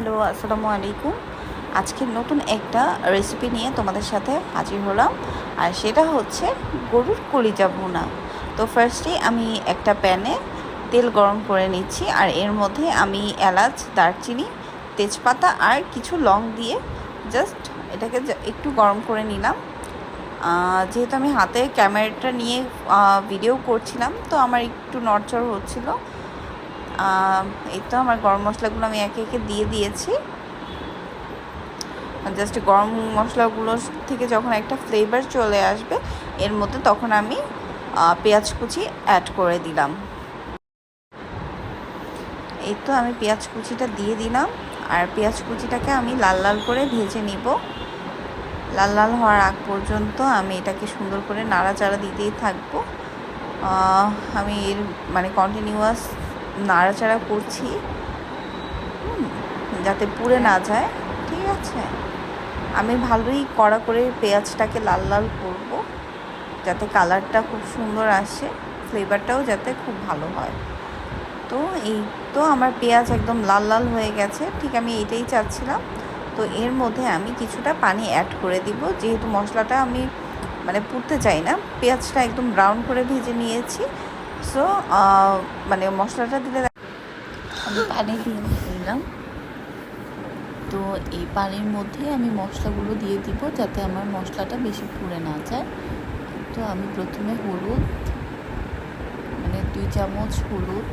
Hello, আসসালামু আলাইকুম। আজকে নতুন একটা রেসিপি নিয়ে তোমাদের সাথে হাজির হলাম, আর সেটা হচ্ছে গরুর কলিজা ভুনা। তো ফার্স্টে আমি একটা প্যানে তেল গরম করে নিচ্ছি, আর এর মধ্যে আমি এলাচ, দারচিনি, তেজপাতা আর কিছু লং দিয়ে জাস্ট এটাকে একটু গরম করে নিলাম। যেহেতু আমি হাতে ক্যামেরাটা নিয়ে ভিডিও করছিলাম, তো আমার একটু নড়চড় হচ্ছিল এই তো আমার গরম মশলাগুলো আমি একে একে দিয়ে দিয়েছি। জাস্ট গরম মশলাগুলো থেকে যখন একটা ফ্লেভার চলে আসবে, এর মধ্যে তখন আমি পেঁয়াজ কুচি অ্যাড করে দিলাম। এই তো আমি পেঁয়াজ কুচিটা দিয়ে দিলাম। আর পেঁয়াজ কুচিটাকে আমি লাল লাল করে ভেজে নিব। লাল লাল হওয়ার আগ পর্যন্ত আমি এটাকে সুন্দর করে নাড়াচাড়া দিতেই থাকব। আমি এর মানে কন্টিনিউয়াস নাড়াচাড়া করছি। যাতে পুড়ে না যায়। ঠিক আছে। আমি ভালোই কড়া করে পেঁয়াজটাকে লাল লাল করব, যাতে কালারটা খুব সুন্দর আসে, ফ্লেভারটাও যাতে খুব ভালো হয়। তো এই তো আমার পেঁয়াজ একদম লাল লাল হয়ে গেছে, ঠিক আমি এটাই চাচ্ছিলাম। তো এর মধ্যে আমি কিছুটা পানি অ্যাড করে দিব, যেহেতু মশলাটা আমি মানে পুড়তে চাই না, পেঁয়াজটা একদম ব্রাউন করে ভেজে নিয়েছি। সো মানে মশলাটা দিলে আমি পানি দিয়ে দিলাম তো এই পানির মধ্যে আমি মশলাগুলো দিয়ে দিব যাতে আমার মশলাটা বেশি পুড়ে না যায়। তো আমি প্রথমে হলুদ মানে দুই চামচ হলুদ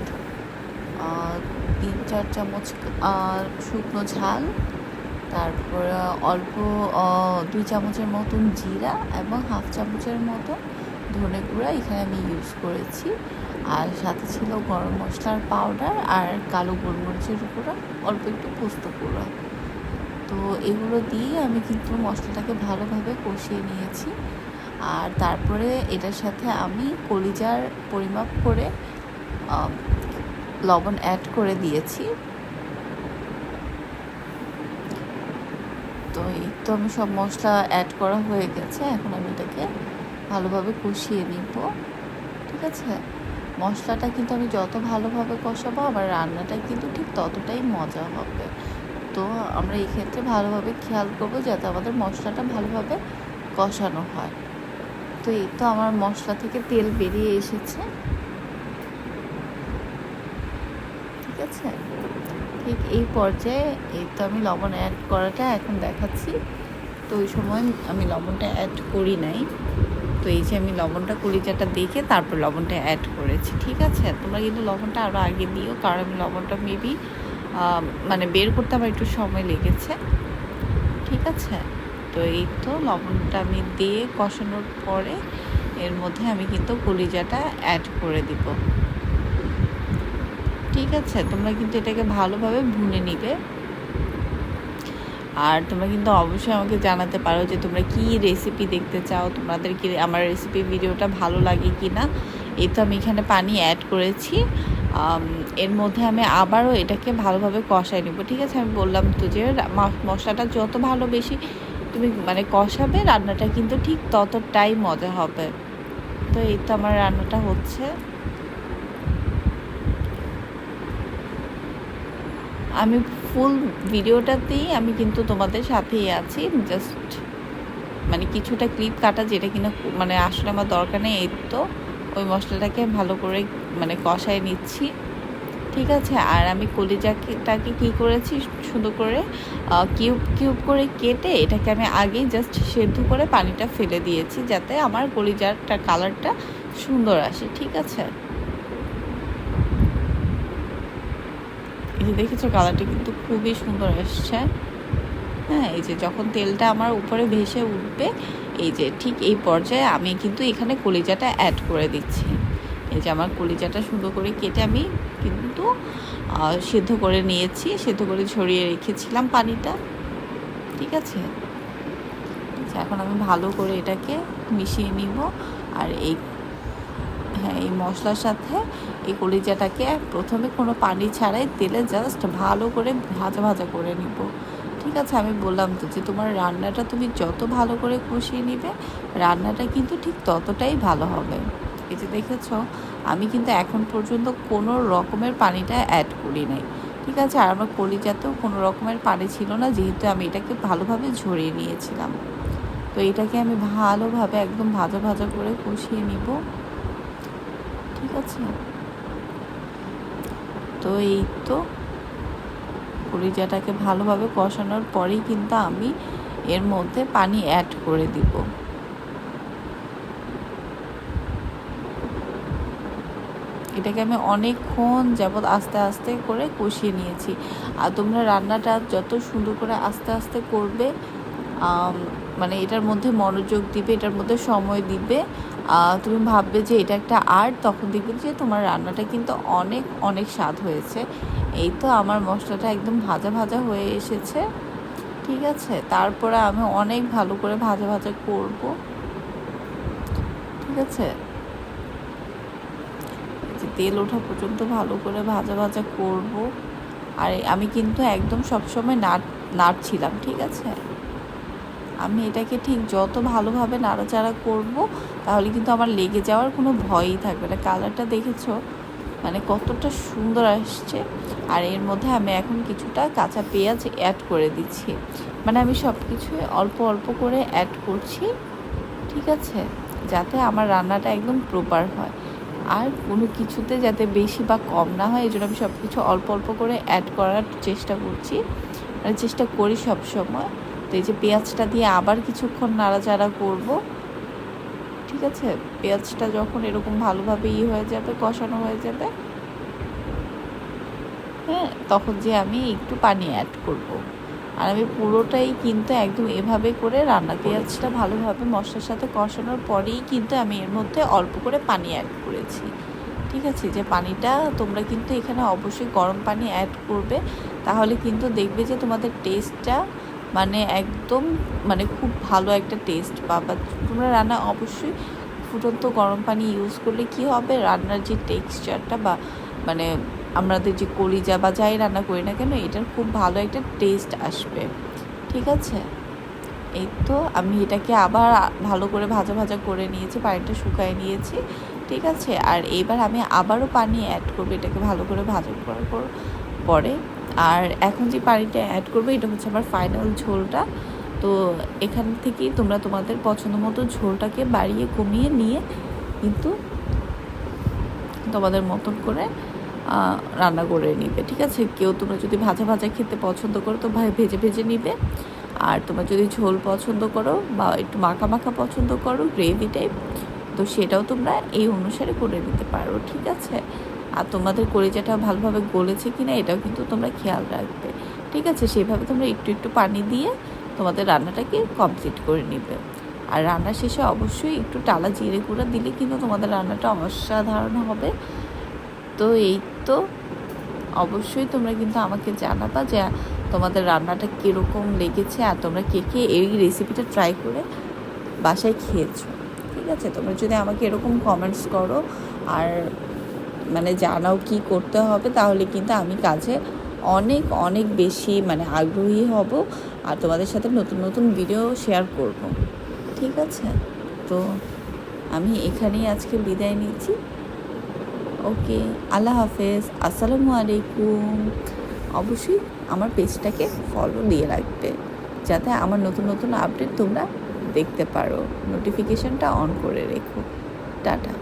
তিন, চার চামচ শুকনো ঝাল, তারপর, অল্প দুই চামচের মতন জিরা এবং হাফ চামচের মতো ধনে গুঁড়া এখানে আমি ইউজ করেছি। আর সাথে ছিল গরম মশলার পাউডার আর কালো গোলমরিচের গুঁড়া, অল্প একটু পোস্ত গুঁড়া। তো এগুলো দিয়ে আমি কিন্তু মশলাটাকে ভালোভাবে কষিয়ে নিয়েছি। আর তারপরে এটার সাথে আমি কলিজার পরিমাপ করে লবণ অ্যাড করে দিয়েছি। তো এই তো আমি সব মশলা অ্যাড করা হয়ে গেছে। এখন আমি এটাকে ভালোভাবে কষিয়ে নিব। ঠিক আছে? মশলাটা কিন্তু আমি যত ভালোভাবে কষাবো, আমার রান্নাটা কিন্তু ঠিক ততটাই মজা হবে। তো আমরা এই ক্ষেত্রে ভালোভাবে খেয়াল করব যাতে আমাদের মশলাটা ভালোভাবে কষানো হয়। তো এই তো আমার মশলা থেকে তেল বেরিয়ে এসেছে। ঠিক আছে? ঠিক এই পর্যায়ে এই তো আমি লবণ অ্যাড করাটা এখন দেখাচ্ছি। তো ওই সময় আমি লবণটা অ্যাড করি নাই। তো এই যে আমি লবণটা কলিজাটা দেখে তারপর লবণটা অ্যাড করেছি, ঠিক আছে? তোমরা কিন্তু লবণটা আরও আগে দিও, কারণ আমি লবণটা মেবি মানে বের করতে আমার একটু সময় লেগেছে, ঠিক আছে? তো এই তো লবণটা আমি দিয়ে কষানোর পরে এর মধ্যে আমি কিন্তু কলিজাটা অ্যাড করে দিব। ঠিক আছে? তোমরা কিন্তু এটাকে ভালোভাবে ভুনে নিবে। আর তোমরা কিন্তু অবশ্যই আমাকে জানাতে পারো যে তোমরা কি রেসিপি দেখতে চাও, তোমাদের কি আমার রেসিপি ভিডিওটা ভালো লাগে কি না এই তো আমি এখানে পানি অ্যাড করেছি। এর মধ্যে আমি আবারও এটাকে ভালোভাবে কষাই নেব। ঠিক আছে, আমি বললাম তো যে মশলাটা যত ভালো বেশি তুমি মানে কষাবে, রান্নাটা কিন্তু ঠিক ততটাই মজা হবে। তো এই তো আমার রান্নাটা হচ্ছে। আমি ফুল ভিডিওটাতেই আমি কিন্তু তোমাদের সাথেই আছি। জাস্ট মানে কিছুটা ক্লিপ কাটা যেটা কিনা মানে আসলে আমার দরকার নেই এই তো। ওই মশলাটাকে ভালো করে মানে কষায় নিচ্ছি। ঠিক আছে? আর আমি কলিজাটাকে কী করেছি? সুন্দর করে কিউব কিউব করে কেটে এটাকে আমি আগেই জাস্ট সেদ্ধ করে পানিটা ফেলে দিয়েছি যাতে আমার কলিজারটা কালারটা সুন্দর আসে। ঠিক আছে এই যে দেখেছ কালারটা কিন্তু খুবই সুন্দর এসছে। হ্যাঁ এই যে যখন তেলটা আমার উপরে ভেসে উঠবে এই যে ঠিক এই পর্যায়ে আমি কিন্তু এখানে কলিজাটা অ্যাড করে দিচ্ছি। এই যে আমার কলিজাটা সুন্দর করে কেটে আমি কিন্তু সেদ্ধ করে নিয়েছি সেদ্ধ করে ছড়িয়ে রেখেছিলাম পানিটা। ঠিক আছে? আচ্ছা, এখন আমি ভালো করে এটাকে মিশিয়ে নিব। আর এই হ্যাঁ এই মশলার সাথে এই কলিজাটাকে প্রথমে কোনো পানি ছাড়াই তেলে জাস্ট ভালো করে ভাজা ভাজা করে নিব। ঠিক আছে, আমি বললাম তো যে তোমার রান্নাটা তুমি যত ভালো করে কষিয়ে নিবে, রান্নাটা কিন্তু ঠিক ততটাই ভালো হবে। এই যে দেখেছ, আমি কিন্তু এখন পর্যন্ত কোনো রকমের পানিটা অ্যাড করি নাই। ঠিক আছে, আর আমার কলিজাতেও কোনো রকমের পানি ছিল না, যেহেতু আমি এটাকে ভালোভাবে ঝরিয়ে নিয়েছিলাম। তো এটাকে আমি ভালোভাবে একদম ভাজা ভাজা করে কষিয়ে নিব। আছে? তো এই তো কলিজাটাকে ভালোভাবে কষানোর পরেই কিন্তু আমি এর মধ্যে পানি অ্যাড করে দিব। এটাকে আমি অনেকক্ষণ যাবৎ আস্তে আস্তে করে কষিয়ে নিয়েছি। আর তোমরা রান্নাটা যত সুন্দর করে আস্তে আস্তে করবে মানে এটার মধ্যে মনোযোগ দিবে, এটার মধ্যে সময় দিবে। তুমি ভাববে যে এটা একটা আর্ট তখন দেখবে যে তোমার রান্নাটা কিন্তু অনেক অনেক স্বাদ হয়েছে। এই তো আমার মশলাটা একদম ভাজা ভাজা হয়ে এসেছে। ঠিক আছে? তারপরে আমি অনেক ভালো করে ভাজা ভাজা করব। ঠিক আছে? তেল ওঠা পর্যন্ত ভালো করে ভাজা ভাজা করব। আর আমি কিন্তু একদম সবসময় নাট নাড়ছিলাম, ঠিক আছে? আমি এটাকে ঠিক যত ভালোভাবে নাড়াচাড়া করব, তাহলে কিন্তু আমার লেগে যাওয়ার কোনো ভয়ই থাকবে না। কালারটা দেখেছ? মানে কতটা সুন্দর আসছে। আর এর মধ্যে আমি এখন কিছুটা কাঁচা পেঁয়াজ অ্যাড করে দিচ্ছি। মানে আমি সব কিছু অল্প অল্প করে অ্যাড করছি, ঠিক আছে? যাতে আমার রান্নাটা একদম প্রপার হয়। আর কোনো কিছুতে যাতে বেশি বা কম না হয় এই জন্য আমি সব কিছু অল্প অল্প করে অ্যাড করার চেষ্টা করছি। মানে চেষ্টা করি সব সময় তো এই যে পেঁয়াজটা দিয়ে আবার কিছুক্ষণ নাড়াচাড়া করব। ঠিক আছে? পেঁয়াজটা যখন এরকম ভালোভাবে ই হয়ে যাবে কষানো হয়ে যাবে হ্যাঁ তখন যে আমি একটু পানি অ্যাড করব। আর আমি পুরোটাই কিন্তু একদম এভাবে করে রান্না পেঁয়াজটা ভালোভাবে মশলার সাথে কষানোর পরেই কিন্তু আমি এর মধ্যে অল্প করে পানি অ্যাড করেছি। ঠিক আছে? যে পানিটা তোমরা কিন্তু এখানে অবশ্যই গরম পানি অ্যাড করবে। তাহলে কিন্তু দেখবে যে তোমাদের টেস্টটা মানে একদম মানে খুব ভালো একটা টেস্ট পাবা। তোমরা রান্না অবশ্যই ফুটন্ত গরম পানি ইউজ করলে কি হবে? রান্নার যে টেক্সচারটা বা মানে আমাদের যে কলিজা বা যাই রান্না করি না কেন, এটার খুব ভালো একটা টেস্ট আসবে। ঠিক আছে? এই তো আমি এটাকে আবার ভালো করে ভাজা ভাজা করে নিয়েছি, পানিটা শুকায় নিয়েছি। ঠিক আছে? আর এবার আমি আবারও পানি অ্যাড করব, এটাকে ভালো করে ভাজা করার পরে আর এখন যে পানিটা অ্যাড করব, এটা হচ্ছে আমার ফাইনাল ঝোলটা। তো এখান থেকেই তোমরা তোমাদের পছন্দ মতো ঝোলটাকে বাড়িয়ে কমিয়ে নিয়ে কিন্তু তোমাদের মতন করে রান্না করে নিবে, ঠিক আছে? কেউ তোমরা যদি ভাজা ভাজা খেতে পছন্দ করো, তো ভাই ভেজে ভেজে নিবে। আর তোমরা যদি ঝোল পছন্দ করো বা একটু মাখা মাখা পছন্দ করো গ্রেভি টাইপ তো সেটাও তোমরা এই অনুসারে করে নিতে পারো, ঠিক আছে? আর তোমাদের কলিজাটা ভালোভাবে গলেছে কি না এটাও কিন্তু তোমরা খেয়াল রাখবে। ঠিক আছে? সেভাবে তোমরা একটু একটু পানি দিয়ে তোমাদের রান্নাটাকে কমপ্লিট করে নিবে। আর রান্না শেষে অবশ্যই একটু টালা জিরে গুঁড়া দিলে কিন্তু তোমাদের রান্নাটা অসাধারণ হবে। তো এই তো অবশ্যই তোমরা কিন্তু আমাকে জানাবা যে তোমাদের রান্নাটা কীরকম লেগেছে আর তোমরা কে কে এই রেসিপিটা ট্রাই করে বাসায় খেয়েছো। ঠিক আছে? তোমরা যদি আমাকে এরকম কমেন্টস করো আর মানে জানাও কি করতে হবে, তাহলে কিন্তু আমি কাজে অনেক অনেক বেশি মানে আগ্রহী হব আর তোমাদের সাথে নতুন নতুন ভিডিও শেয়ার করব। ঠিক আছে? তো আমি এখানেই আজকে বিদায় নিচ্ছি। ওকে, আল্লাহ হাফেজ। আসসালামু আলাইকুম। অবশ্যই আমার পেজটাকে ফলো দিয়ে রাখবে, যাতে আমার নতুন নতুন আপডেট তোমরা দেখতে পারো। নোটিফিকেশনটা অন করে রেখো। টাটা।